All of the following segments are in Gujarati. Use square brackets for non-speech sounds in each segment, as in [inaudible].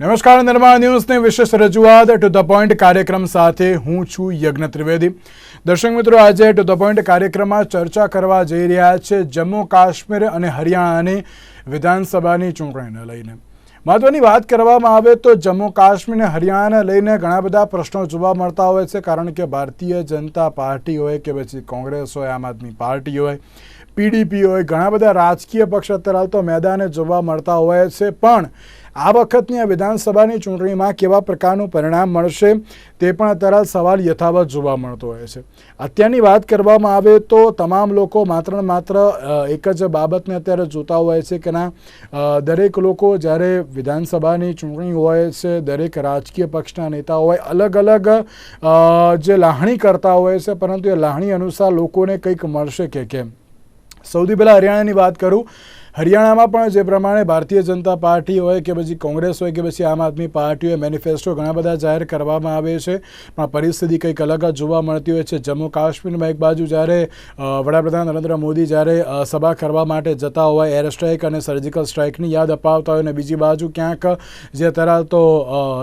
નમસ્કાર, નિર્માણ ન્યૂઝની વિશેષ રજૂઆત ટુ ધ પોઈન્ટ કાર્યક્રમ સાથે હું છું યજ્ઞ ત્રિવેદી. દર્શક મિત્રો, આજે ટુ ધ પોઈન્ટ કાર્યક્રમમાં ચર્ચા કરવા જઈ રહ્યા છે જમ્મુ, કાશ્મીર અને હરિયાણાની વિધાનસભાની ચૂંટણીને લઈને. મહત્વની વાત કરવામાં આવે તો જમ્મુ, કાશ્મીર અને હરિયાણાને લઈને ઘણા બધા પ્રશ્નો જોવા મળતા હોય છે, કારણ કે ભારતીય જનતા પાર્ટી હોય કે પછી કોંગ્રેસ હોય, આમ આદમી પાર્ટી હોય પીડીપી હોય ઘણા બધા રાજકીય પક્ષ અત્યારે તો મેદાને જોવા મળતા હોય છે. પણ આ વખતની આ વિધાનસભાની ચૂંટણીમાં કેવા પ્રકારનું પરિણામ મળશે તે પણ અત્યારે સવાલ યથાવત જોવા મળતો હોય છે. અત્યારની વાત કરવામાં આવે તો તમામ લોકો માત્ર ને માત્ર એક જ બાબતને અત્યારે જોતા હોય છે કે ના દરેક લોકો જ્યારે વિધાનસભાની ચૂંટણી હોય છે, દરેક રાજકીય પક્ષના નેતાઓ હોય, અલગ અલગ જે લાહણી કરતા હોય છે, પરંતુ એ લાહણી અનુસાર લોકોને કંઈક મળશે કે કેમ? સૌથી પહેલાં હરિયાણાની વાત કરું હરિયાણામાં પણ જે પ્રમાણે ભારતીય જનતા પાર્ટી હોય કે પછી કોંગ્રેસ હોય કે પછી આમ આદમી પાર્ટી હોય મેનિફેસ્ટો ઘણા બધા જાહેર કરવામાં આવે છે. પણ પરિસ્થિતિ કંઈક અલગ જ જોવા મળતી હોય છે. જમ્મુ કાશ્મીરમાં એક બાજુ જ્યારે વડાપ્રધાન નરેન્દ્ર મોદી જ્યારે સભા કરવા માટે જતા હોય, એર સ્ટ્રાઇક અને સર્જિકલ સ્ટ્રાઇકની યાદ અપાવતા હોય અને બીજી બાજુ ક્યાંક જે અત્યારે તો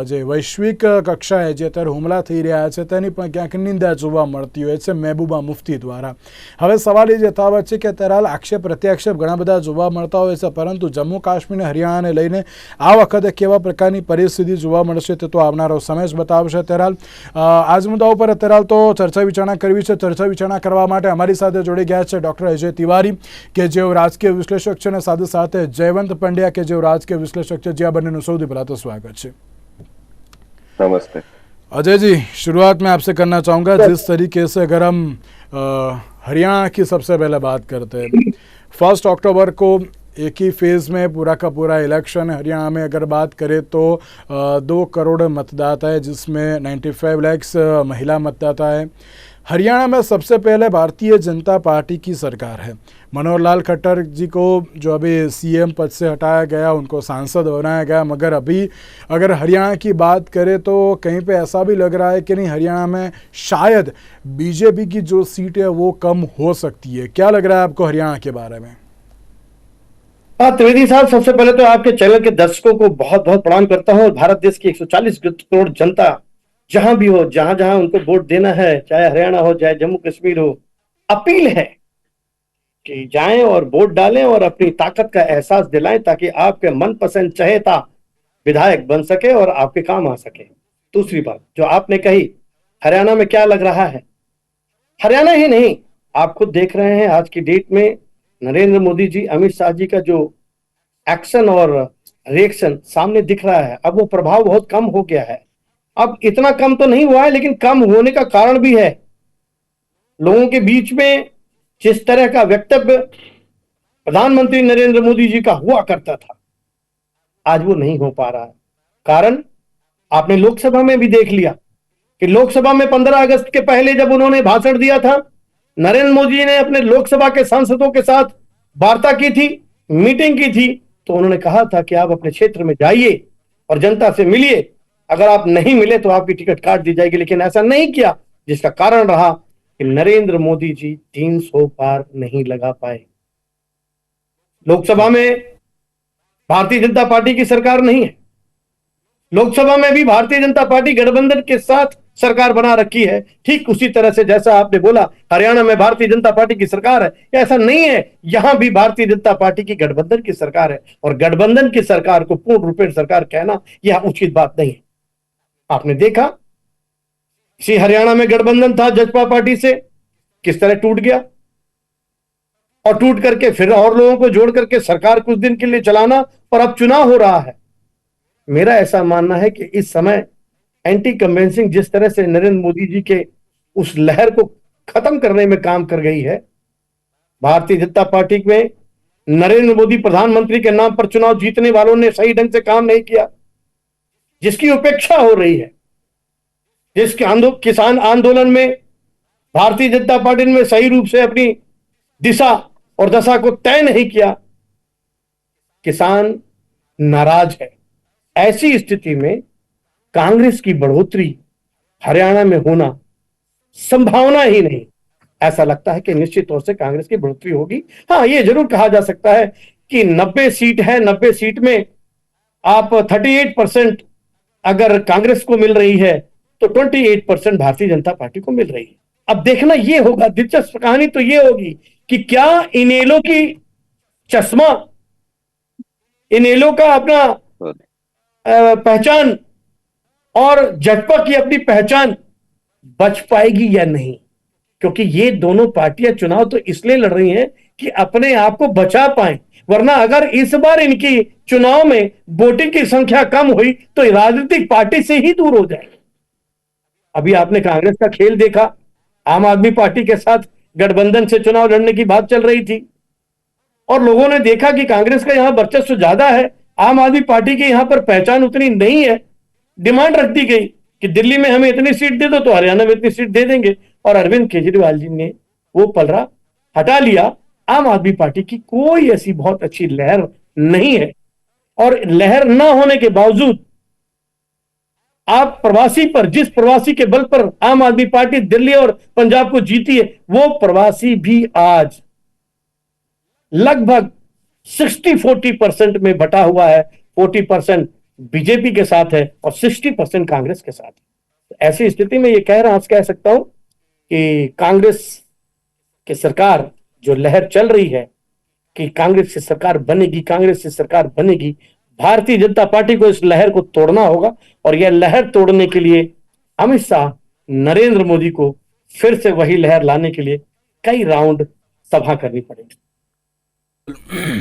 જે વૈશ્વિક કક્ષાએ જે અત્યારે હુમલા થઈ રહ્યા છે તેની પણ ક્યાંક નિંદા જોવા મળતી હોય છે મહેબૂબા મુફ્તી દ્વારા. હવે સવાલ એ યથાવત છે કે અત્યારે હાલ આક્ષેપ પ્રત્યાક્ષેપ ઘણા બધા જોવા મળતા હોય છે પરંતુ જમ્મુ કાશ્મીર અને હરિયાણાને લઈને આ વખતે કેવા પ્રકારની પરિસ્થિતિ જોવા મળશે તે તો આવનારો સમય જ બતાવશે અત્યારે હાલ અ, આ જ મુદ્દા ઉપર અત્યારે હાલ તો ચર્ચા વિચારણા કરવી છે ચર્ચા વિચારણા કરવા માટે અમારી સાથે જોડી ગયા છે ડૉક્ટર અજય તિવારી કે જેઓ રાજકીય વિશ્લેષક છે અને સાથે સાથે જયવંત પંડ્યા કે જેઓ રાજકીય વિશ્લેષક છે જે આ બંનેનું સૌથી પહેલાં તો સ્વાગત છે नमस्ते अजय जी शुरुआत में आपसे करना चाहूँगा जिस तरीके से अगर हम अ, हरियाणा की सबसे पहले बात करते हैं फ़र्स्ट अक्टूबर को एक ही फ़ेज़ में पूरा का पूरा इलेक्शन हरियाणा में अगर बात करें तो दो करोड़ मतदाता है, जिसमें 95 लैक्स महिला मतदाता है। हरियाणा में सबसे पहले भारतीय जनता पार्टी की सरकार है। मनोहर लाल खट्टर जी को जो अभी सीएम पद से हटाया गया, उनको सांसद बनाया गया, मगर अभी अगर हरियाणा की बात करें तो कहीं पे ऐसा भी लग रहा है कि नहीं, हरियाणा में शायद बीजेपी की जो सीट है वो कम हो सकती है। क्या लग रहा है आपको हरियाणा के बारे में? हाँ त्रिवेदी साहब, सबसे पहले तो आपके चैनल के दर्शकों को बहुत बहुत प्रणाम करता हूँ। भारत देश की 140 करोड़ जनता जहाँ भी हो, जहाँ जहाँ उनको वोट देना है, चाहे हरियाणा हो, चाहे जम्मू कश्मीर हो, अपील है कि जाएँ और वोट डालें और अपनी ताकत का एहसास दिलाएँ ताकि आपके मनपसंद चहेता विधायक बन सके और आपके काम आ सके। दूसरी बात, जो आपने कही, हरियाणा में क्या लग रहा है? हरियाणा ही नहीं, आप खुद देख रहे हैं आज की डेट में नरेंद्र मोदी जी, अमित शाह जी का जो एक्शन और रिएक्शन सामने दिख रहा है। अब वो प्रभाव बहुत कम हो गया है। अब इतना कम तो नहीं हुआ है, लेकिन कम होने का कारण भी है। लोगों के बीच में जिस तरह का वक्तव्य प्रधानमंत्री नरेंद्र मोदी जी का हुआ करता था, आज वो नहीं हो पा रहा है। कारण, आपने लोकसभा में भी देख लिया कि लोकसभा में 15 अगस्त के पहले जब उन्होंने भाषण दिया था, नरेंद्र मोदी ने अपने लोकसभा के सांसदों के साथ वार्ता की थी, मीटिंग की थी तो उन्होंने कहा था कि आप अपने क्षेत्र में जाइए और जनता से मिलिए अगर आप नहीं मिले तो आपकी टिकट काट दी जाएगी, लेकिन ऐसा नहीं किया, जिसका कारण रहा कि नरेंद्र मोदी जी तीन सौ पार नहीं लगा पाए। लोकसभा में भारतीय जनता पार्टी की सरकार नहीं है। लोकसभा में भी भारतीय जनता पार्टी गठबंधन के साथ सरकार बना रखी है। ठीक उसी तरह से जैसा आपने बोला, हरियाणा में भारतीय जनता पार्टी की सरकार है ऐसा नहीं है, यहाँ भी भारतीय जनता पार्टी की गठबंधन की सरकार है, और गठबंधन की सरकार को पूर्ण रूपेण सरकार कहना, यह उचित बात नहीं है। आपने देखा? इसी हरियाणा में गठबंधन था जसपा पार्टी से। किस तरह टूट गया? और टूट करके फिर और लोगों को जोड़ करके सरकार कुछ दिन के लिए चलाना और अब चुनाव हो रहा है। मेरा ऐसा मानना है कि इस समय एंटी कन्वेंसिंग जिस तरह से नरेंद्र मोदी जी के उस लहर को खत्म करने में काम कर गई है, भारतीय जनता पार्टी में नरेंद्र मोदी प्रधानमंत्री के नाम पर चुनाव जीतने वालों ने सही ढंग से काम नहीं किया। जिसकी उपेक्षा हो रही है। जिस किसान आंदोलन में, भारतीय जनता पार्टी ने सही रूप से अपनी दिशा और दशा को तय नहीं किया, किसान नाराज़ है। ऐसी स्थिति में कांग्रेस की बढ़ोतरी हरियाणा में होना संभावना ही नहीं। ऐसा लगता है कि निश्चित तौर से कांग्रेस की बढ़ोतरी होगी। हाँ ये ज़रूर कहा जा सकता है कि 90 सीट है 90 सीट में आप 38 परसेंट अगर कांग्रेस को मिल रही है तो 28 परसेंट भारतीय जनता पार्टी को मिल रही है। अब देखना ये होगा, दिलचस्प कहानी तो ये होगी कि क्या इनेलो की चश्मा, इनेलो का अपना पहचान और जजपा की अपनी पहचान बच पाएगी या नहीं? क्योंकि ये दोनों पार्टियाँ चुनाव तो इसलिए लड़ रही हैं कि अपने आप को बचा पाए। वरना अगर इस बार इनकी चुनाव में वोटिंग की संख्या कम हुई तो राजनीतिक पार्टी से ही दूर हो जाएगी। अभी आपने कांग्रेस का खेल देखा। आम आदमी पार्टी के साथ गठबंधन से चुनाव लड़ने की बात चल रही थी। और लोगों ने देखा कि कांग्रेस का यहाँ वर्चस्व ज़्यादा है। आम आदमी पार्टी की यहाँ पर पहचान उतनी नहीं है। डिमांड रख दी गई कि दिल्ली में हमें इतनी सीट दे दो तो हरियाणा में इतनी सीट दे देंगे। और अरविंद केजरीवाल जी ने वो पलरा हटा लिया। आम आदमी पार्टी की कोई ऐसी बहुत अच्छी लहर नहीं है। और लहर न होने के बावजूद आप प्रवासी पर, जिस प्रवासी के बल पर आम आदमी पार्टी दिल्ली और पंजाब को जीती है, वो प्रवासी भी आज लगभग 60 40 परसेंट में बटा हुआ है। 40 परसेंट बीजेपी के साथ है और 60 परसेंट कांग्रेस के साथ है। ऐसी स्थिति में ये कह रहा, कह सकता हूँ कि कांग्रेस की सरकार जो लहर चल रही है कि कांग्रेस की सरकार बनेगी, कांग्रेस की सरकार बनेगी, भारतीय जनता पार्टी को इस लहर को तोड़ना होगा और यह लहर तोड़ने के लिए अमित शाह, नरेंद्र मोदी को फिर से वही लहर लाने के लिए कई राउंड सभा करनी पड़ेगी।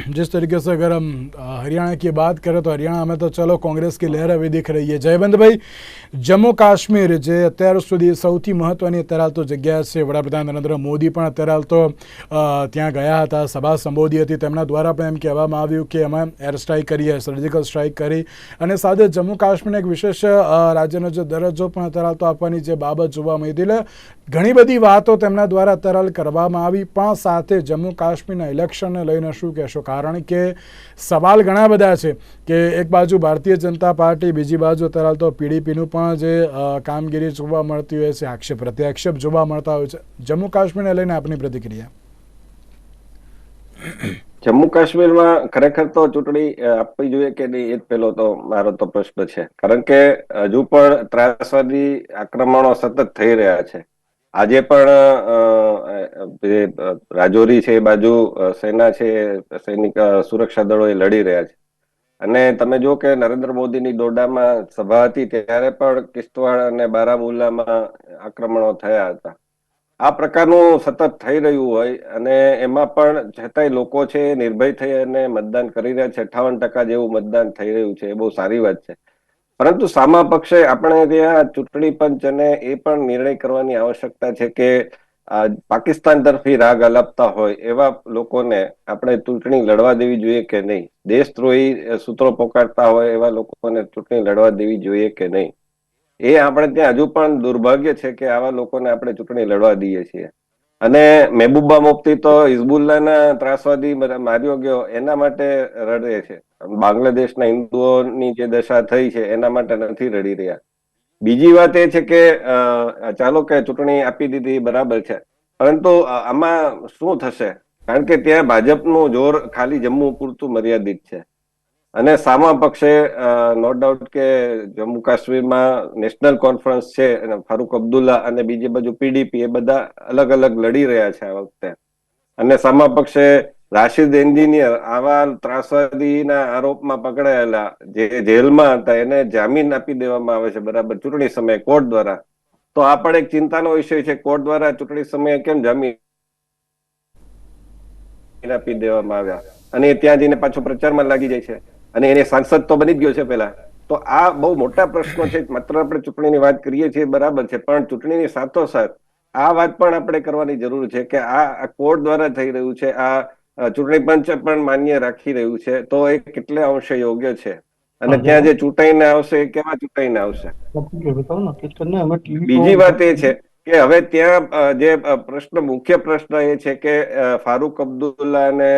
जिस तरीके से अगर हम अ, हरियाणा की बात करें तो हरियाणा में तो चलो कांग्रेस की लहर अभी दिख रही है જયવંતભાઈ જમ્મુ કાશ્મીર જે અત્યાર સુધી સૌથી મહત્વની અત્યારે હાલ તો જગ્યા છે વડાપ્રધાન નરેન્દ્ર મોદી પણ અત્યારે હાલ તો અ, ત્યાં ગયા હતા સભા સંબોધી હતી તેમના દ્વારા પણ એમ કહેવામાં આવ્યું કે અમે એર સ્ટ્રાઇક કરીએ સર્જિકલ સ્ટ્રાઇક કરી અને સાથે જમ્મુ કાશ્મીરને એક વિશેષ અ, રાજ્યનો જે દરજ્જો પણ અત્યારે હાલ તો આપવાની જે બાબત જોવા મળી હતી એટલે ઘણી બધી વાતો તેમના દ્વારા અત્યારે હાલ કરવામાં આવી પણ સાથે જમ્મુ કાશ્મીરના ઇલેક્શનને લઈને શું કહેશો? કારણ કે સવાલ ઘણા બધા છે કે એક બાજુ ભારતીય જનતા પાર્ટી, બીજી બાજુ અત્યારે તો પીડીપીનું પણ જે કામગીરી જોવા મળતી હોય છે, આક્ષેપ, પ્રત્યાક્ષેપ જોવા મળતા હોય છે. જમ્મુ કાશ્મીરને લઈને આપની પ્રતિક્રિયા? જમ્મુ કાશ્મીરમાં ખરેખર તો ચૂંટણી આપવી જોઈએ કે નહીં એ જ પેલો તો મારો તો પ્રશ્ન છે. કારણ કે હજુ પણ ત્રાસવાદી આક્રમણો સતત થઈ રહ્યા છે. આજે પણ જે રાજૌરી છે એ બાજુ સેના છે, સૈનિક સુરક્ષા દળો એ લડી રહ્યા છે. અને તમે જો કે નરેન્દ્ર મોદીની દોડામાં સભા હતી ત્યારે પણ કિશ્તવાડ અને બારામુલ્લામાં આક્રમણો થયા હતા. આ પ્રકારનું સતત થઈ રહ્યું હોય અને એમાં પણ છતાંય લોકો છે નિર્ભય થઈ અને મતદાન કરી રહ્યા છે. અઠાવન ટકા જેવું મતદાન થઈ રહ્યું છે. એ બહુ સારી વાત છે. પરંતુ સામા પક્ષે આપણે ત્યાં ચૂંટણી પંચ અને એ પણ નિર્ણય કરવાની આવશ્યકતા છે કે પાકિસ્તાન તરફી રાગ અલાપતા હોય એવા લોકોને આપણે ચૂંટણી લડવા દેવી જોઈએ કે નહીં? દેશદ્રોહી સૂત્રો પોકારતા હોય એવા લોકોને ચૂંટણી લડવા દેવી જોઈએ કે નહીં? એ આપણે ત્યાં હજુ પણ દુર્ભાગ્ય છે કે આવા લોકોને આપણે ચૂંટણી લડવા દઈએ છીએ. અને મહેબૂબા મુફ્તી તો હિઝબુલ્લાના ત્રાસવાદી માર્યો ગયો, એના માટે રડે છે. બાંગ્લાદેશના હિન્દુઓની જે દશા થઈ છે, એના માટે નથી રડી રહ્યા. બીજી વાત એ છે કે ચાલો કે ચૂંટણી આપી દીધી, બરાબર છે. પરંતુ આમાં શું થશે? કારણ કે ત્યાં ભાજપનું જોર ખાલી જમ્મુ પૂરતું મર્યાદિત છે. અને સામા પક્ષે નો ડાઉટ કે જમ્મુ કાશ્મીરમાં નેશનલ કોન્ફરન્સ છે, અને ફારૂક અબ્દુલ્લા અને બીજી બાજુ પીડીપી એ બધા અલગ અલગ લડી રહ્યા છે આ વખતે. અને સામા પક્ષે રાશિદ એન્જિનિયર આવા ત્રાસવાદીના આરોપમાં પકડાયેલા જે જેલમાં હતા, એને જામીન આપી દેવામાં આવે છે બરાબર ચૂંટણી સમયે કોર્ટ દ્વારા. તો આ પણ એક ચિંતાનો વિષય છે, કોર્ટ દ્વારા ચૂંટણી સમયે કેમ જામીન આપી દેવામાં આવ્યા? અને ત્યાં જઈને પાછો પ્રચારમાં લાગી જાય છે. અને એને સાંસદ તો બની જ ગયો છે પેલા તો આ બહુ મોટા પ્રશ્નો છે, માત્ર આપણે ચૂંટણીની વાત કરીએ છીએ, બરાબર છે. પણ ચૂંટણીની સાથોસાથ આ વાત પણ આપણે કરવાની જરૂર છે કે આ કોર્ટ દ્વારા થઈ રહ્યું છે, આ ચૂંટણી પંચ પણ માન્ય રાખી રહ્યું છે. તો એ કેટલે અંશે યોગ્ય છે? અને ત્યાં જે ચૂંટાઈને આવશે, કેવા ચૂંટાઈને આવશે? બીજી વાત એ છે કે હવે ત્યાં જે પ્રશ્ન, મુખ્ય પ્રશ્ન એ છે કે ફારૂક અબ્દુલ્લા અને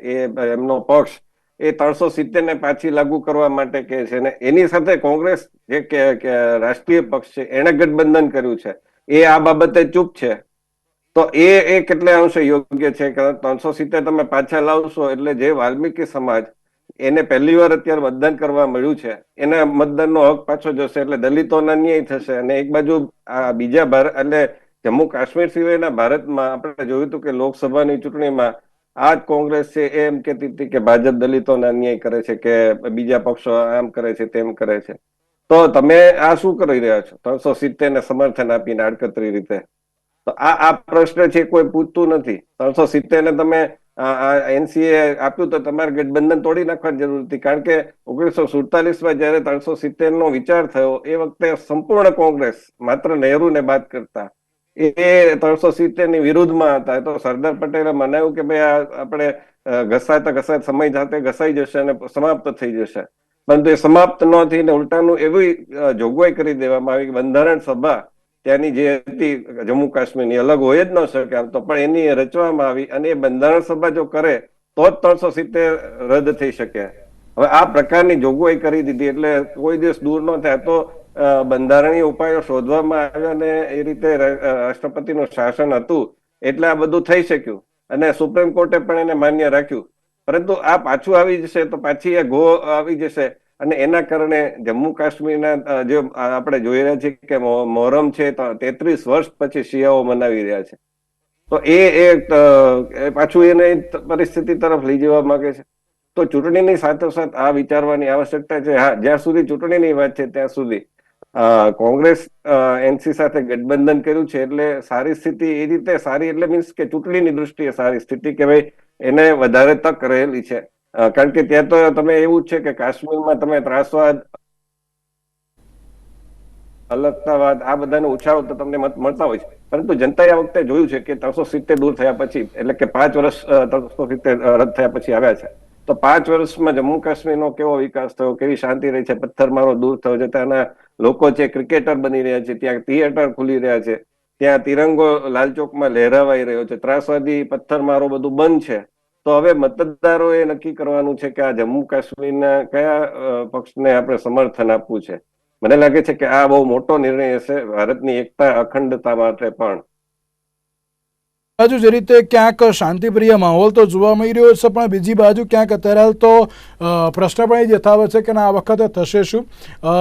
એ, એમનો પક્ષ એ ત્રણસો સિત્તેર ને પાછી લાગુ કરવા માટે કે છે. ને એની સાથે કોંગ્રેસ જે કે રાષ્ટ્રીય પક્ષ છે, એણે ગઠબંધન કર્યું છે. એ આ બાબતે ચૂપ છે. તો એ એ કેટલે અંશે યોગ્ય છે? કે ત્રણસો સિત્તેર તમે પાછા લાવશો એટલે જે વાલ્મીકી સમાજ એને પહેલી વાર અત્યારે મતદાન કરવા મળ્યું છે, એના મતદાનનો હક પાછો જશે એટલે દલિતોના ન્યાય થશે. અને એક બાજુ આ બીજા ભારત એટલે જમ્મુ કાશ્મીર સિવાયના ભારતમાં આપણે જોયું હતું કે લોકસભાની ચૂંટણીમાં આ કોંગ્રેસ છે એમ કેતી હતી કે ભાજપ દલિતોને અન્યાય કરે છે કે બીજા પક્ષો આમ કરે છે, તેમ કરે છે. તો તમે આ શું કરી રહ્યા છો? ત્રણસો સિત્તેર ને સમર્થન આપીને આડકતરી રીતે. તો આ આ પ્રશ્ન છે, કોઈ પૂછતું નથી. ત્રણસો સિત્તેર ને તમે એનસીએ આપ્યું તો તમારે ગઠબંધન તોડી નાખવાની જરૂર હતી. કારણ કે ઓગણીસો સુડતાલીસમાં જયારે ત્રણસો સિત્તેર નો વિચાર થયો, એ વખતે સંપૂર્ણ કોંગ્રેસ માત્ર નહેરુને બાદ કરતા એ ત્રણસો સિત્તેરની વિરુદ્ધમાં હતા. તો સરદાર પટેલે મનાવ્યું કે ભાઈ આપણે ઘસાતા ઘસાય સમય જાતે ઘસાઈ જશે અને સમાપ્ત થઈ જશે. પરંતુ એ સમાપ્ત ન થઈને ઉલટાનું એવી જોગવાઈ કરી દેવામાં આવી કે બંધારણ સભા ત્યાંની જે હતી, જમ્મુ કાશ્મીરની, અલગ હોય જ ન શકે આમ તો. પણ એની રચવામાં આવી અને એ બંધારણ સભા જો કરે, તો જ ત્રણસો સિત્તેર રદ થઈ શકે. હવે આ પ્રકારની જોગવાઈ કરી દીધી એટલે કોઈ દિવસ દૂર ન થાય. તો બંધારણીય ઉપાયો શોધવામાં આવ્યા અને એ રીતે રાષ્ટ્રપતિનું શાસન હતું, એટલે આ બધું થઈ શક્યું. અને સુપ્રીમ કોર્ટે પણ એને માન્ય રાખ્યું. પરંતુ આ પાછું આવી જશે તો પાછી એ ગો આવી જશે. અને એના કારણે જમ્મુ કાશ્મીરના જે આપણે જોઈ રહ્યા છીએ કે મોહરમ છે તેત્રીસ વર્ષ પછી શિયાઓ મનાવી રહ્યા છે. તો એ પાછું એને પરિસ્થિતિ તરફ લઈ જવા માંગે છે. તો ચૂંટણીની સાથોસાથ આ વિચારવાની આવશ્યકતા છે. હા, જ્યાં સુધી ચૂંટણીની વાત છે ત્યાં સુધી. કોંગ્રેસ એનસી સાથે ગઠબંધન કર્યું છે એટલે સારી સ્થિતિ એ રીતે સારી એટલે મીન્સ કે ચૂંટણીની દૃષ્ટિએ સારી સ્થિતિ કે ભાઈ એને વધારે તક રહેલી છે. કારણ કે ત્યાં તો તમે એવું છે કે કાશ્મીરમાં તમે ત્રાસવાદ, અલગતાવાદ આ બધાને ઉછાળો તો તમને મત મળતા હોય છે. પરંતુ જનતાએ આ વખતે જોયું છે કે ત્રણસો સિત્તેર દૂર થયા પછી એટલે કે પાંચ વર્ષ ત્રણસો સિત્તેર રદ થયા પછી આવ્યા છે. તો પાંચ વર્ષમાં જમ્મુ કાશ્મીરનો કેવો વિકાસ થયો? કેવી શાંતિ રહી છે? પથ્થરમારો દૂર થયો છે. ત્યાંના લોકો છે ક્રિકેટર બની રહ્યા છે, ત્યાં થિયેટર ખુલી રહ્યા છે. ત્યાં તિરંગો લાલચોકમાં લહેરાવાઈ રહ્યો છે. ત્રાસવાદી પથ્થરમારો બધું બંધ છે. તો હવે મતદારોએ નક્કી કરવાનું છે કે આ જમ્મુ કાશ્મીરના કયા પક્ષને આપણે સમર્થન આપવું છે? મને લાગે છે કે આ બહુ મોટો નિર્ણય હશે ભારતની એકતા અખંડતા માટે પણ. બાજુ જે રીતે ક્યાંક શાંતિપ્રિય માહોલ તો જોવા મળી રહ્યો છે પણ બીજી બાજુ ક્યાંક અત્યારે હાલ તો અ, પ્રશ્ન પણ એ યથાવત છે કે ના આ વખતે થશે શું अ,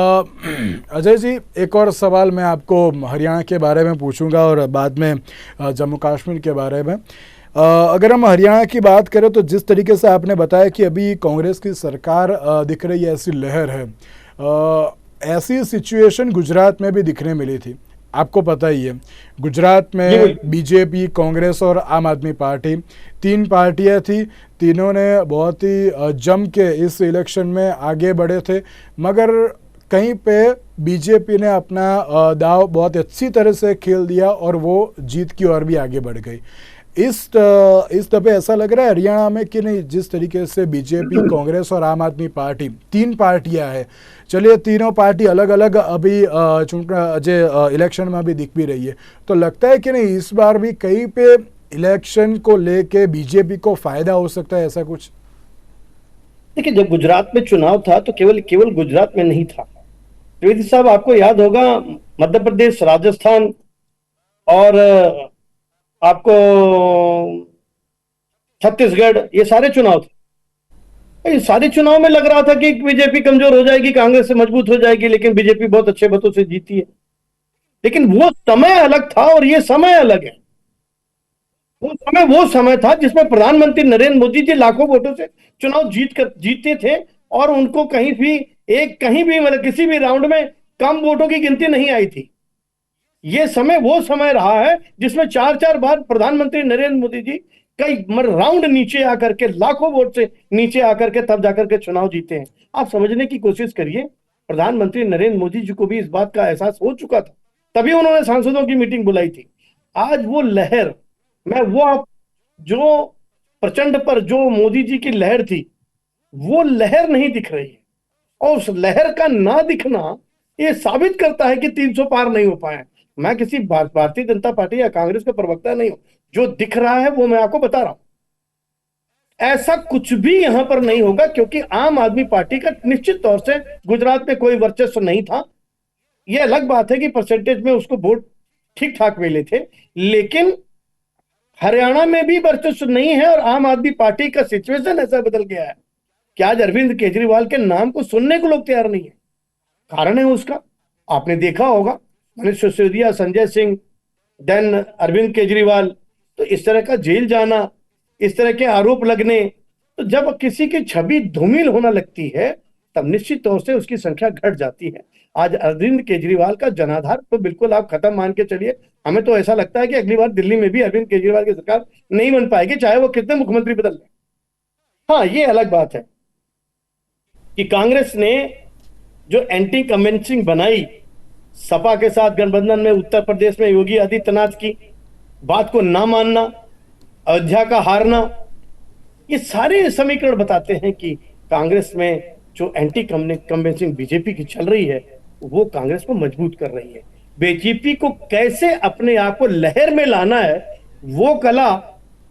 अजय जी एक और सवाल मैं आपको हरियाणा के बारे में पूछूंगा और बाद में अ, जम्मू कश्मीर के बारे में अ, अगर हम हरियाणा की बात करें तो जिस तरीके से आपने बताया कि अभी कांग्रेस की सरकार अ, दिख रही है ऐसी लहर है अ, ऐसी सिचुएशन गुजरात में भी दिखने मिली थी आपको पता ही है गुजरात में बीजेपी कांग्रेस और आम आदमी पार्टी तीन पार्टियाँ थी तीनों ने बहुत ही जम के इस इलेक्शन में आगे बढ़े थे मगर कहीं पे बीजेपी ने अपना दाव बहुत अच्छी तरह से खेल दिया और वो जीत की ओर भी आगे बढ़ गई। इस अ, इस दफे ऐसा लग रहा है हरियाणा में कि नहीं जिस तरीके से बीजेपी [clears throat] कांग्रेस और आम आदमी पार्टी तीन पार्टियाँ हैं। चलिए तीनों पार्टी अलग अलग अभी जे इलेक्शन में भी दिख भी रही है। तो लगता है कि नहीं इस बार भी कहीं पे इलेक्शन को लेके बीजेपी को फ़ायदा हो सकता है ऐसा कुछ? देखिए जब गुजरात में चुनाव था तो केवल केवल गुजरात में नहीं था। त्रिवेदी साहब आपको याद होगा मध्य प्रदेश राजस्थान और आपको छत्तीसगढ़, ये सारे चुनाव थे। सारे चुनाव में लग रहा था कि बीजेपी कमज़ोर हो जाएगी, कांग्रेस से मज़बूत हो जाएगी, लेकिन बीजेपी बहुत अच्छे मतों से जीती है। लेकिन वो समय अलग था और ये समय अलग है। वो समय वो समय था जिसमें प्रधानमंत्री नरेंद्र मोदी जी लाखों वोटों से चुनाव जीत कर, जीते थे और उनको कहीं भी, एक कहीं भी मतलब किसी भी राउंड में कम वोटों की गिनती नहीं आई थी। ये समय वो समय रहा है जिसमें चार चार बार प्रधानमंत्री नरेंद्र मोदी जी कई राउंड नीचे आकर के, लाखों वोट से नीचे आकर के, तब जाकर के चुनाव जीते हैं। आप समझने की कोशिश करिए, प्रधानमंत्री नरेंद्र मोदी जी को भी इस बात का एहसास हो चुका था, तभी उन्होंने सांसदों की मीटिंग बुलाई थी। आज वो लहर, मैं वो आप, जो प्रचंड पर जो मोदी जी की लहर थी, वो लहर नहीं दिख रही है। और उस लहर का ना दिखना, ये साबित करता है कि 300 पार नहीं हो पाए मैं किसी भारतीय जनता पार्टी या कांग्रेस का प्रवक्ता नहीं हूँ। जो दिख रहा है वो मैं आपको बता रहा हूँ। ऐसा कुछ भी यहाँ पर नहीं होगा, क्योंकि आम आदमी पार्टी का निश्चित तौर से गुजरात में कोई वर्चस्व नहीं था। यह अलग बात है कि परसेंटेज में उसको वोट ठीक ठाक मिले थे, लेकिन हरियाणा में भी वर्चस्व नहीं है और आम आदमी पार्टी का सिचुएशन ऐसा बदल गया है। कि आज अरविंद केजरीवाल के नाम को सुनने को लोग तैयार नहीं है? कारण है उसका। आपने देखा होगा। मनीष सिसोदिया संजय सिंह, देन अरविंद केजरीवाल। तो इस तरह का जेल जाना, इस तरह के आरोप लगने तो जब किसी की छवि धूमिल होना लगती है, तब निश्चित तौर से उसकी संख्या घट जाती है। आज अरविंद केजरीवाल का जनाधार तो बिल्कुल आप खत्म मान के चलिए। हमें तो ऐसा लगता है कि अगली बार दिल्ली में भी अरविंद केजरीवाल की सरकार नहीं बन पाएगी, चाहे वो कितने मुख्यमंत्री बदल लें हाँ ये अलग बात है कि कांग्रेस ने जो एंटी कन्वेंसिंग बनाई सपा के साथ गठबंधन में, उत्तर प्रदेश में योगी आदित्यनाथ की बात को ना मानना, अयोध्या का हारना, ये सारे समीकरण बताते हैं कि कांग्रेस में जो एंटी कन्वेंसिंग बीजेपी की चल रही है, वो कांग्रेस को मज़बूत कर रही है। बीजेपी को कैसे अपने आप को लहर में लाना है, वो कला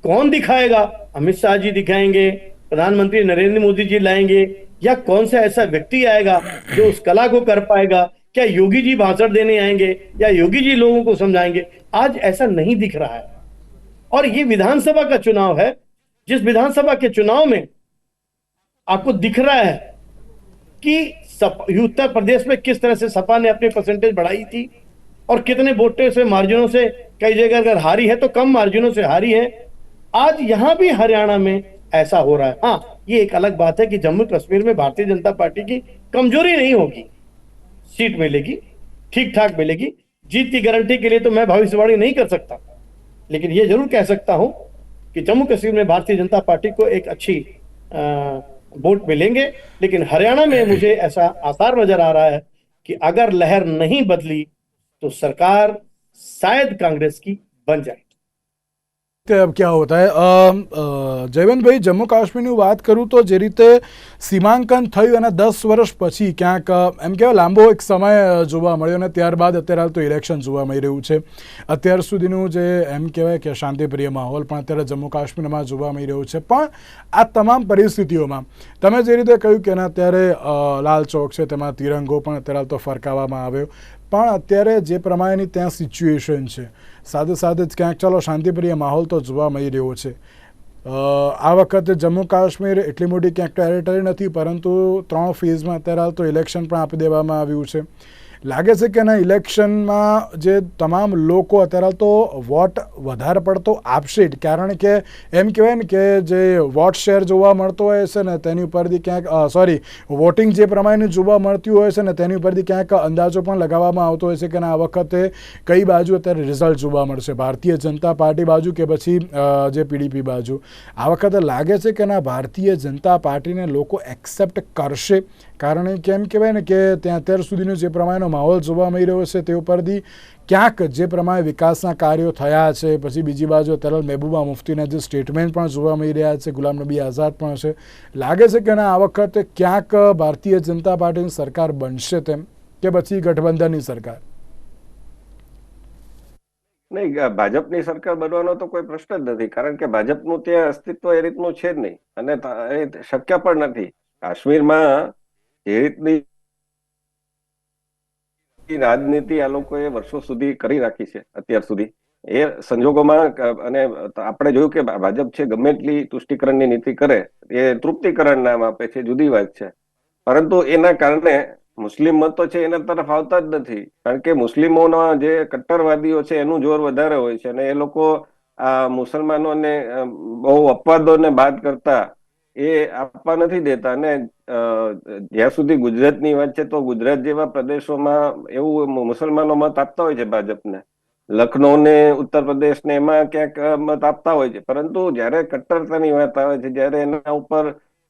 कौन दिखाएगा? अमित शाह जी दिखाएँगे, प्रधानमंत्री नरेंद्र मोदी जी लाएँगे, या कौन सा ऐसा व्यक्ति आएगा जो उस कला को कर पाएगा? क्या योगी जी भाषण देने आएँगे? या योगी जी लोगों को समझाएँगे? आज ऐसा नहीं दिख रहा है। और ये विधानसभा का चुनाव है, जिस विधानसभा के चुनाव में आपको दिख रहा है कि उत्तर प्रदेश में किस तरह से सपा ने अपनी परसेंटेज बढ़ाई थी और कितने वोटों से मार्जिनों से, कई जगह अगर हारी है तो कम मार्जिनों से हारी है। आज यहाँ भी हरियाणा में ऐसा हो रहा है। हाँ ये एक अलग बात है कि जम्मू कश्मीर में भारतीय जनता पार्टी की कमज़ोरी नहीं होगी। सीट मिलेगी ठीक ठाक मिलेगी। जीत की गारंटी के लिए तो मैं भविष्यवाणी नहीं कर सकता। लेकिन ये ज़रूर कह सकता हूँ कि जम्मू कश्मीर में भारतीय जनता पार्टी को एक अच्छी वोट मिलेंगे। लेकिन हरियाणा में मुझे ऐसा आसार नज़र आ रहा है कि अगर लहर नहीं बदली तो सरकार शायद कांग्रेस की बन जाए। ક્યાં હોતા અમ, જયવંતભાઈ જમ્મુ કાશ્મીરની વાત કરું તો જે રીતે સીમાંકન થયું અને દસ વર્ષ પછી ક્યાંક એમ કહેવાય લાંબો એક સમય જોવા મળ્યો અને ત્યારબાદ અત્યારે હાલ તો ઇલેક્શન જોવા મળી રહ્યું છે. અત્યાર સુધીનું જે એમ કહેવાય કે શાંતિપ્રિય માહોલ પણ અત્યારે જમ્મુ કાશ્મીરમાં જોવા મળી રહ્યું છે. પણ આ તમામ પરિસ્થિતિઓમાં તમે જે રીતે કહ્યું કે અત્યારે લાલ ચોક છે તેમાં તિરંગો પણ અત્યારે હાલ તો ફરકાવવામાં આવ્યો. પણ અત્યારે જે પ્રમાણેની ત્યાં સિચ્યુએશન છે સાથે સાથે જ ક્યાંક ચાલો શાંતિપ્રિય માહોલ તો જોવા મળી રહ્યો છે. આ વખતે જમ્મુ કાશ્મીર એટલી મોટી ક્યાંક ટેરેટરી નથી, પરંતુ ત્રણ ફેઝમાં અત્યારે હાલ તો ઇલેક્શન પણ આપી દેવામાં આવ્યું છે. લાગે છે કે એના ઇલેક્શનમાં જે તમામ લોકો અત્યારે તો વોટ વધારે પડતો આપશે જ. કારણ કે એમ કહેવાય ને કે જે વોટ શેર જોવા મળતો હોય છે ને, તેની ઉપરથી ક્યાંક સોરી વોટિંગ જે પ્રમાણેનું જોવા મળતી હોય છે ને, તેની ઉપરથી ક્યાંક અંદાજો પણ લગાવવામાં આવતો હોય છે કે ના, આ વખતે કઈ બાજુ અત્યારે રિઝલ્ટ જોવા મળશે? ભારતીય જનતા પાર્ટી બાજુ કે પછી જે પીડીપી બાજુ? આ વખતે લાગે છે કે ના, ભારતીય જનતા પાર્ટીને લોકો એક્સેપ્ટ કરશે? કારણ કે એમ કહેવાય ને કે ત્યાં અત્યાર સુધીનો જે પ્રમાણેનો માહોલ જોવા મળી રહ્યો છે તે ઉપરથી ક્યાંક જે પ્રમાણે વિકાસના કાર્યો થયા છે, પછી બીજી બાજુ અત્યારે મહેબૂબા મુફ્તીના જે સ્ટેટમેન્ટ પણ જોવા મળી રહ્યા છે, ગુલામ નબી આઝાદ પણ છે. લાગે છે કે આ વખતે ક્યાંક ભારતીય જનતા પાર્ટીની સરકાર બનશે તેમ કે પછી ગઠબંધનની સરકાર? નહીં ભાજપની સરકાર બનવાનો તો કોઈ પ્રશ્ન જ નથી, કારણ કે ભાજપનું ત્યાં અસ્તિત્વ એ રીતનું છે જ નહીં. અને શક્ય પણ નથી. કાશ્મીરમાં જે રીતની રાજનીતિ આ લોકોએ વર્ષો સુધી કરી રાખી છે, અત્યાર સુધી. એ સંજોગોમાં, અને આપણે જોયું કે ભાજપ છે ગમે એટલી તુષ્ટિકરણની નીતિ કરે, એ તૃપ્તિકરણ નામ આપે છે, જુદી વાત છે. પરંતુ એના કારણે મુસ્લિમ મતો છે એના તરફ આવતા જ નથી. કારણ કે મુસ્લિમોના જે કટ્ટરવાદીઓ છે એનું જોર વધારે હોય છે અને એ લોકો આ મુસલમાનોને બહુ અપવાદોને બાદ કરતા એ આપવા નથી દેતા અને જ્યાં સુધી ગુજરાતની વાત છે તો ગુજરાત જેવા પ્રદેશોમાં એવું મુસલમાનો મત આપતા હોય છે ભાજપને. લખનૌ ને ઉત્તર પ્રદેશ ને એમાં ક્યાંક મત આપતા હોય છે. પરંતુ જ્યારે કટ્ટરતાની વાત આવે છે, જ્યારે એના ઉપર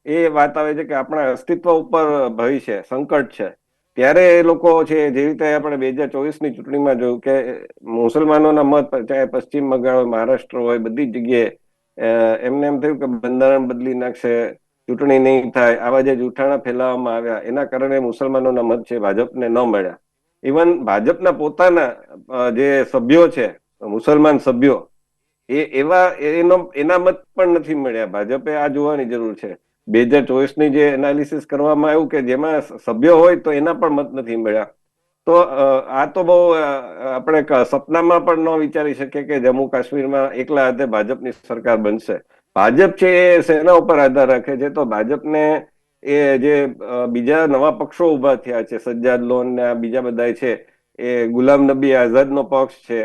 એ વાત આવે છે કે આપણા અસ્તિત્વ ઉપર ભય છે, સંકટ છે, ત્યારે એ લોકો છે જે રીતે આપણે બે હજાર ચોવીસની ચૂંટણીમાં જોયું કે, મુસલમાનોના મત, ચાહે પશ્ચિમ બંગાળ હોય મહારાષ્ટ્ર હોય, બધી જગ્યાએ એમને એમ થયું કે બંધારણ બદલી નાખશે, ચૂંટણી નહીં થાય, આવા જે જૂઠાણા ફેલાવવામાં આવ્યા, એના કારણે મુસલમાનોના મત છે, ભાજપને ન મળ્યા. ઇવન ભાજપના પોતાના જે સભ્યો છે, મુસલમાન સભ્યો, એ એવા, એનો, એના મત પણ નથી મળ્યા. ભાજપે આ જોવાની જરૂર છે. બે હજાર ચોવીસની જે એનાલિસિસ કરવામાં આવ્યું કે જેમાં સભ્યો હોય તો એના પણ મત નથી મળ્યા. તો આ તો બહુ આપણે સપનામાં પણ ન વિચારી શકીએ કે જમ્મુ કાશ્મીરમાં એકલા હાથે ભાજપની સરકાર બનશે. ભાજપ છે એ શેના ઉપર આધાર રાખે છે, તો ભાજપને એ જે બીજા નવા પક્ષો ઊભા થયા છે, સજ્જાદ લોન ને બીજા બધા છે, એ ગુલામ નબી આઝાદનો પક્ષ છે,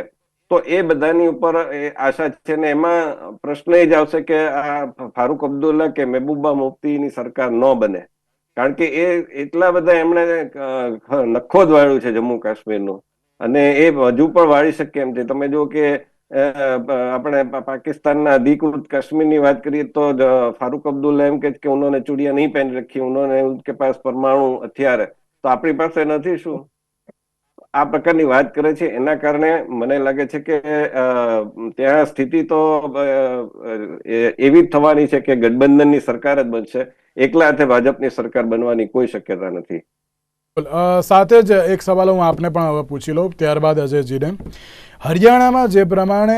તો એ બધાની ઉપર આશા છે ને એમાં પ્રશ્ન એ જ આવશે કે આ ફારૂક અબ્દુલ્લા કે મહેબૂબા મુફ્તીની સરકાર ન બને. કારણ કે એ એટલા બધા એમણે નખો જ વાળ્યું છે જમ્મુ કાશ્મીરનું. અને એ હજુ પણ વાળી શકે એમ છે. તમે જો કે આપણે પાકિસ્તાનના અધિકૃત કાશ્મીરની વાત કરીએ તો ફારુક અબ્દુલ્લા એમ કે ઉન્હોને ચૂડિયા નહીં પહેરી રખી ઉન્હોને ઉનકે પાસ પરમાણુ હથિયાર. તો આપણી પાસે નથી શું? આ પ્રકારની વાત કરે છે, એના કારણે મને લાગે છે કે ત્યાં સ્થિતિ તો એવી થવાની છે કે ગઠબંધનની સરકાર જ બનશે. એકલા હાથે ભાજપની સરકાર બનવાની કોઈ શક્યતા નથી. સાથે જ એક સવાલ હું આપને પણ હવે પૂછી લઉં, ત્યારબાદ અજયજીને. હરિયાણામાં જે પ્રમાણે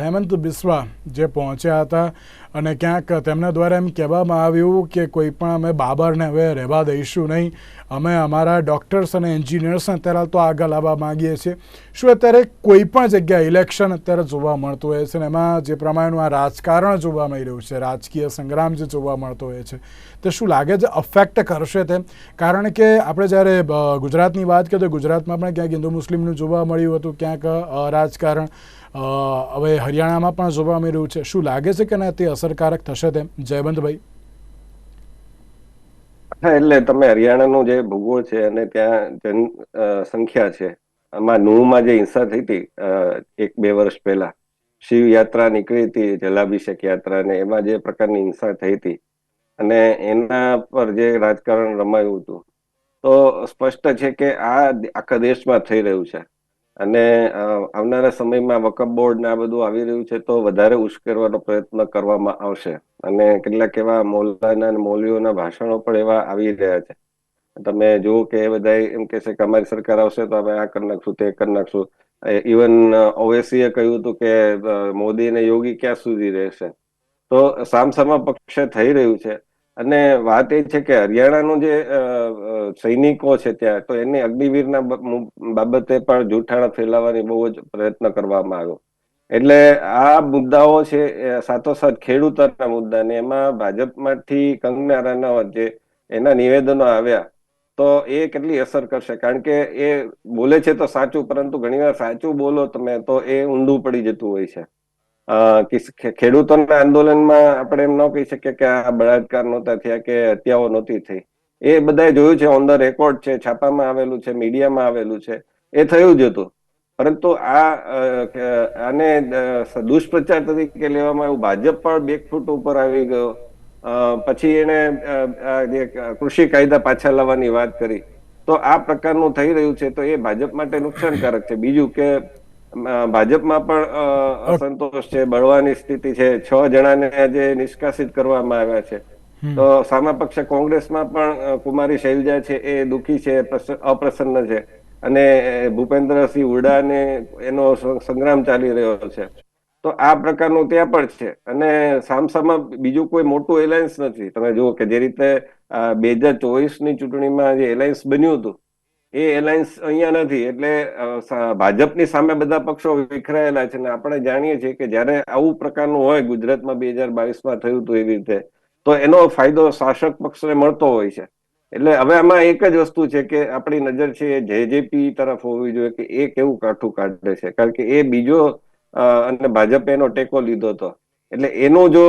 હેમંત બિસ્વા જે પહોંચ્યા હતા અને ક્યાંક તેમના દ્વારા એમ કહેવામાં આવ્યું કે કોઈ પણ અમે બાબરને હવે રહેવા દઈશું નહીં. અમે અમારા ડૉક્ટર્સ અને એન્જિનિયર્સને અત્યારે તો આગળ લાવવા માગીએ છીએ. શું અત્યારે કોઈ પણ જગ્યાએ ઇલેક્શન અત્યારે જોવા મળતું હોય છે? અને એમાં જે પ્રમાણેનું આ રાજકારણ જોવા મળી રહ્યું છે, રાજકીય સંગ્રામ જે જોવા મળતો હોય છે, તે શું લાગે છે અફેક્ટ કરશે તે? કારણ કે આપણે જ્યારે ગુજરાતની વાત કરીએ તો ગુજરાતમાં પણ ક્યાંક હિન્દુ મુસ્લિમનું જોવા મળ્યું હતું, ક્યાંક રાજકારણ. હવે હરિયાણામાં પણ જોવા મળી રહ્યું છે. શું લાગે છે કે ના તે અસરકારક થશે તેમ? જયવંતભાઈ એટલે તમે હરિયાણાનું જે ભૂગોળ છે અને ત્યાં જન સંખ્યા છે, આમાં નુહમાં જે હિંસા થઈ હતી એક બે વર્ષ પહેલા શિવ યાત્રા નીકળી હતી, જલાભિષેક યાત્રા ને એમાં જે પ્રકારની હિંસા થઈ હતી અને એના પર જે રાજકારણ રમાયું હતું, તો સ્પષ્ટ છે કે આ આખા દેશમાં થઈ રહ્યું છે. અને આવનારા સમયમાં વકફ બોર્ડ ને આ બધું આવી રહ્યું છે, તો વધારે ઉશ્કેરવાનો પ્રયત્ન કરવામાં આવશે. અને કેટલાક એવા મોલાના અને મૌલીઓના ભાષણો પણ એવા આવી રહ્યા છે. તમે જુઓ કે એ બધા એમ કહેશે કે અમારી સરકાર આવશે તો અમે આ કરી નાખશું, તે કરી નાખશું. ઇવન ઓવેસીએ કહ્યું હતું કે મોદી અને યોગી ક્યાં સુધી રહેશે? તો સામસામા પક્ષે થઈ રહ્યું છે. અને વાત એ છે કે હરિયાણાનું જે સૈનિકો છે ત્યાં, તો એની અગ્નિવીરના બાબતે પણ જૂઠાણા ફેલાવવાની બહુ જ પ્રયત્ન કરવામાં આવ્યો. એટલે આ મુદ્દાઓ છે સાથોસાથ ખેડૂતોના મુદ્દા ને એમાં ભાજપમાંથી કંગના રાણાવત જે એના નિવેદનો આવ્યા, તો એ કેટલી અસર કરશે? કારણ કે એ બોલે છે તો સાચું, પરંતુ ઘણીવાર સાચું બોલો તમે તો એ ઊંધું પડી જતું હોય છે. ખેડૂતોના આંદોલનમાં આપણે એમ ન કહી શકીએ કે આ બળાત્કાર નહોતા થયા કે હત્યાઓ નહોતી થઈ. એ બધાએ જોયું છે, ઓન ધ રેકોર્ડ છે, છાપામાં આવેલું છે, મીડિયામાં આવેલું છે. એ થયું જ હતું. પરંતુ આ આને દુષ્પ્રચાર તરીકે લેવામાં આવ્યું. ભાજપ પણ બેકફૂટ ઉપર આવી ગયો. પછી એને જે કૃષિ કાયદા પાછા લાવવાની વાત કરી. તો આ પ્રકારનું થઈ રહ્યું છે, તો એ ભાજપ માટે નુકસાનકારક છે. બીજું કે ભાજપમાં પણ અસંતોષ છે બળવાની સ્થિતિ છે. છ જણાને આજે નિષ્કાસિત કરવામાં આવ્યા છે. તો સામા પક્ષ કોંગ્રેસમાં પણ કુમારી શૈલજા છે એ દુખી છે અપ્રસન્ન છે. અને ભૂપેન્દ્રસિંહ હુડાને એનો સંગ્રામ ચાલી રહ્યો છે. તો આ પ્રકારનું ત્યાં પણ છે. અને સામસામાં બીજું કોઈ મોટું એલાયન્સ નથી. તમે જુઓ કે જે રીતે બે હજાર ચોવીસની ચૂંટણીમાં જે એલાયન્સ બન્યું હતું એ એલાયન્સ અહીંયા નથી. એટલે ભાજપની સામે બધા પક્ષો વિખરાયેલા છે અને આપણે જાણીએ છીએ કે જ્યારે આવું પ્રકારનું હોય, ગુજરાતમાં બે હજાર બાવીસમાં થયું હતું એવી રીતે, તો એનો ફાયદો શાસક પક્ષને મળતો હોય છે. એટલે હવે આમાં એક જ વસ્તુ છે કે આપણી નજર છે એ જેજેપી તરફ હોવી જોઈએ કે એ કેવું કાઠું કાઢે છે. કારણ કે એ બીજો અને ભાજપે એનો ટેકો લીધો હતો. એટલે એનું જો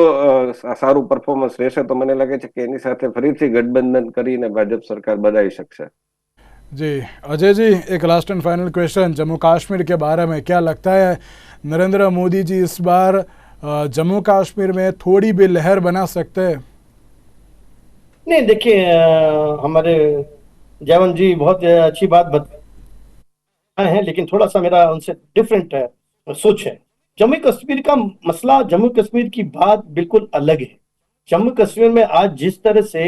સારું પરફોર્મન્સ રહેશે તો મને લાગે છે કે એની સાથે ફરીથી ગઠબંધન કરીને ભાજપ સરકાર બનાવી શકશે. जी अजय जी एक last and final question Jammu Kashmir के बारे में क्या लगता है नरेंद्र मोदी जी इस बार अ, जम्मू कश्मीर में थोड़ी भी लहर बना सकते हैं नहीं देखिए अ, हमारे जयवंत जी बहुत अच्छी बात बता है लेकिन थोड़ा सा मेरा उनसे डिफरेंट है सोच है जम्मू कश्मीर का मसला जम्मू कश्मीर की बात बिल्कुल अलग है जम्मू कश्मीर में आज जिस तरह से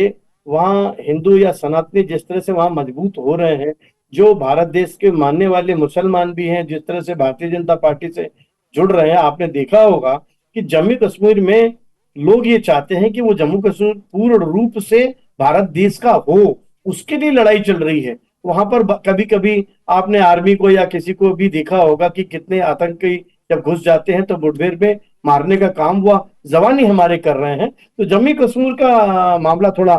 वहाँ हिंदू या सनातनी जिस तरह से वहाँ मज़बूत हो रहे हैं, जो भारत देश के मानने वाले मुसलमान भी हैं, जिस तरह से भारतीय जनता पार्टी से जुड़ रहे हैं, आपने देखा होगा कि जम्मू कश्मीर में लोग ये चाहते हैं कि वो जम्मू कश्मीर पूर्ण रूप से भारत देश का हो, उसके लिए लड़ाई चल रही है। वहाँ पर कभी कभी आपने आर्मी को या किसी को भी देखा होगा कि कितने आतंकी जब घुस जाते हैं तो मुठभेड़ में मारने का काम हुआ, जवानी हमारे कर रहे हैं। तो जम्मू कश्मीर का मामला थोड़ा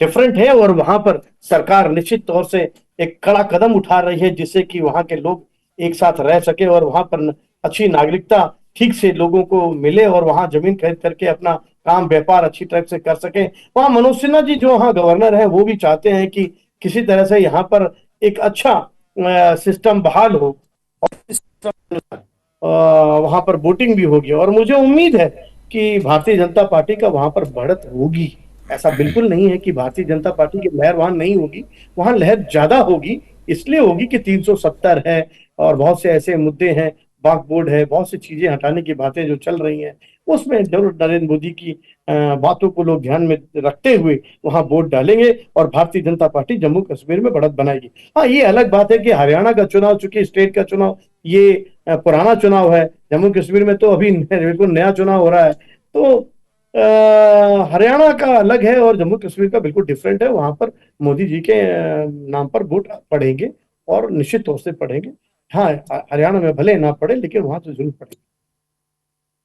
डिफरेंट है और वहाँ पर सरकार निश्चित तौर से एक कड़ा कदम उठा रही है जिससे कि वहाँ के लोग एक साथ रह सके और वहाँ पर अच्छी नागरिकता ठीक से लोगों को मिले और वहाँ ज़मीन खरीद करके अपना काम व्यापार अच्छी तरह से कर सके। वहाँ मनोज सिन्हा जी जो वहाँ गवर्नर है, वो भी चाहते हैं कि किसी तरह से यहाँ पर एक अच्छा सिस्टम बहाल हो। और वहाँ पर वोटिंग भी होगी। और मुझे उम्मीद है कि भारतीय जनता पार्टी का वहाँ पर बढ़त होगी। ऐसा बिल्कुल नहीं है कि भारतीय जनता पार्टी की लहर वहाँ नहीं होगी। वहाँ लहर ज़्यादा होगी, इसलिए होगी कि 370 है और बहुत से ऐसे मुद्दे हैं, बाग बोर्ड है, बहुत सी चीज़ें हटाने की बातें जो चल रही हैं, उसमें ज़रूर नरेंद्र मोदी की बातों को लोग ध्यान में रखते हुए वहाँ वोट डालेंगे और भारतीय जनता पार्टी जम्मू कश्मीर में बढ़त बनाएगी। हाँ ये अलग बात है कि हरियाणा का चुनाव, चूँकि स्टेट का चुनाव, ये पुराना चुनाव है जम्मू कश्मीर में तो अभी [laughs] बिल्कुल नया चुनाव हो रहा है तो हरियाणा का अलग है और जम्मू कश्मीर का बिल्कुल डिफरेंट है। वहाँ पर मोदी जी के नाम पर वोट पड़ेंगे और निश्चित तौर से पढ़ेंगे हाँ हरियाणा में भले ना पड़े, लेकिन वहाँ से ज़रूर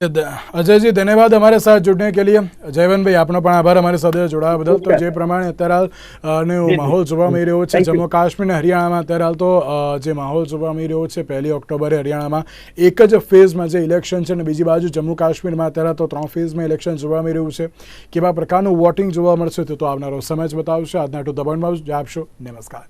पड़ेंगे અજયજી ધન્યવાદ અમારે સાથ जुड़ने के लिए જયવંતભાઈ આપનો પણ આભાર અમારી સાથે જોડાવા બદલ તો જે પ્રમાણે અત્યારે હાલ અ, નો માહોલ જોવા મળી રહ્યો છે Thank you. જમ્મુ કાશ્મીર અને હરિયાણામાં અત્યારે હાલ તો અ, જે માહોલ જોવા મળી રહ્યો છે પહેલી ઓક્ટોબરે હરિયાણામાં એક જ ફેઝમાં જે ઇલેક્શન છે અને બીજી બાજુ જમ્મુ કાશ્મીરમાં અત્યારે તો ત્રણ ફેઝમાં ઇલેક્શન જોવા મળી રહ્યું છે કેવા પ્રકારનું વોટિંગ જોવા મળશે તે તો આવનારો સમય જ બતાવશે આજના ટુ દબાણમાં જ આપશો નમસ્કાર